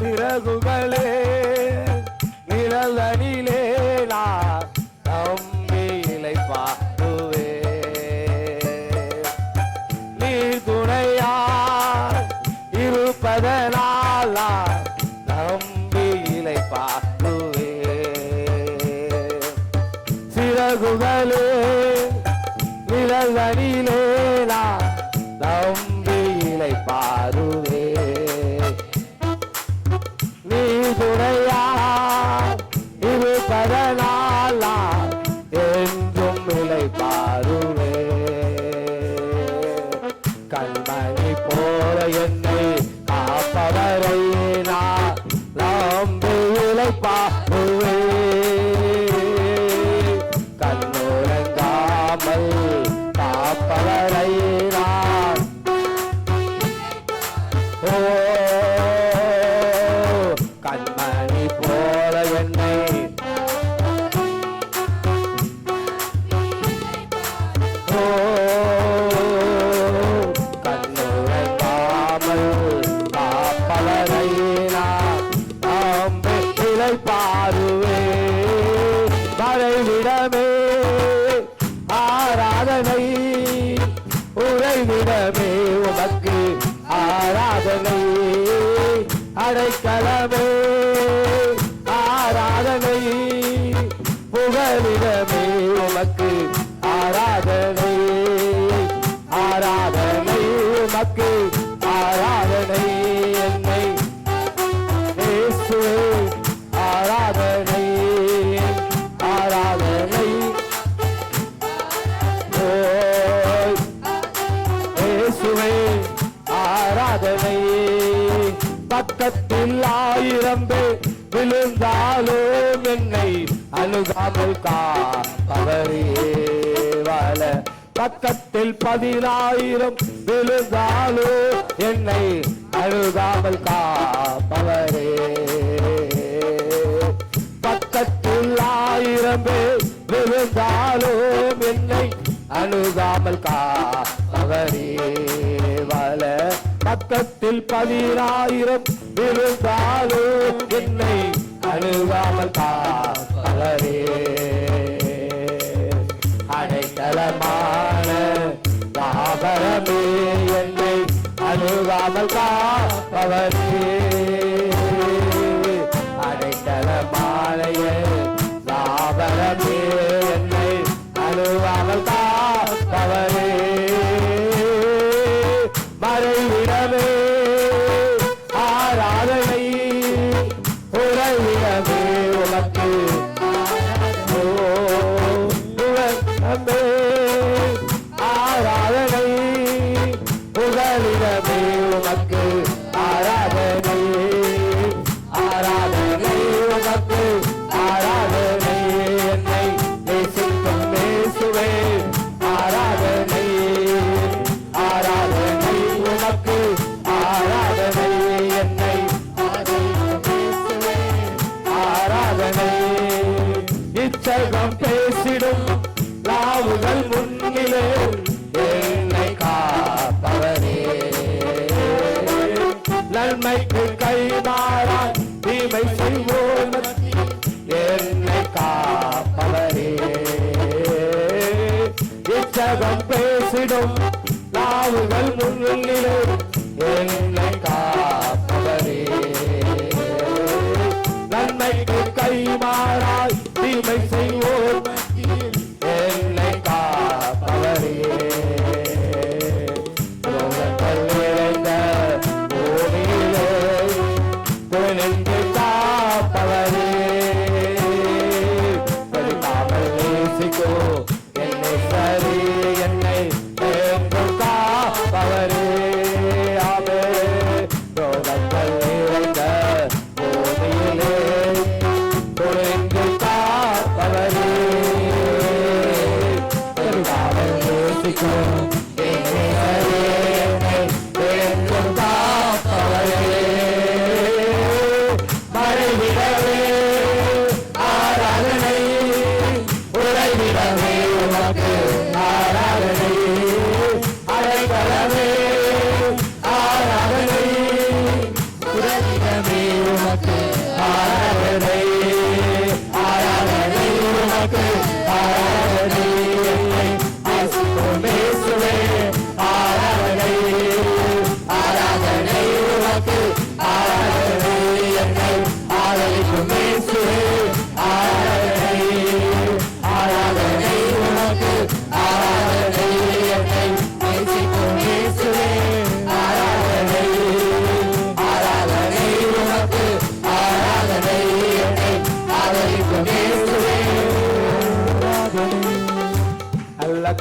சிறகுகளே நிழலனிலே நான் தம்பி இலைப்பா நீர் துணையார் இருப்பதனால் நம்பி இலைப்பா சிறகுகளே நிழலனிலே நான் தம்பி துறை பக்கத்தில் ஆயிரம் பேர் விழுந்தாலும் என்னை அணுகாமல் காப்பவரே வாழ. பக்கத்தில் பதினாயிரம் விழுந்தாலும் என்னை அணுகாமல் கா மத்தத்தில் பதினாயிரம் விழுந்தாலும் என்னை அழுகாமல் தாரே அடைக்கலமான தாபரமே என்னை அழுகாமல் தாரே அடைக்கலமானையே உலகம் பேசிடும். நாவுகள் முன்னிலே என்னை காப்பவரே. நன்மைக்கு கைமாறா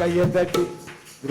I yield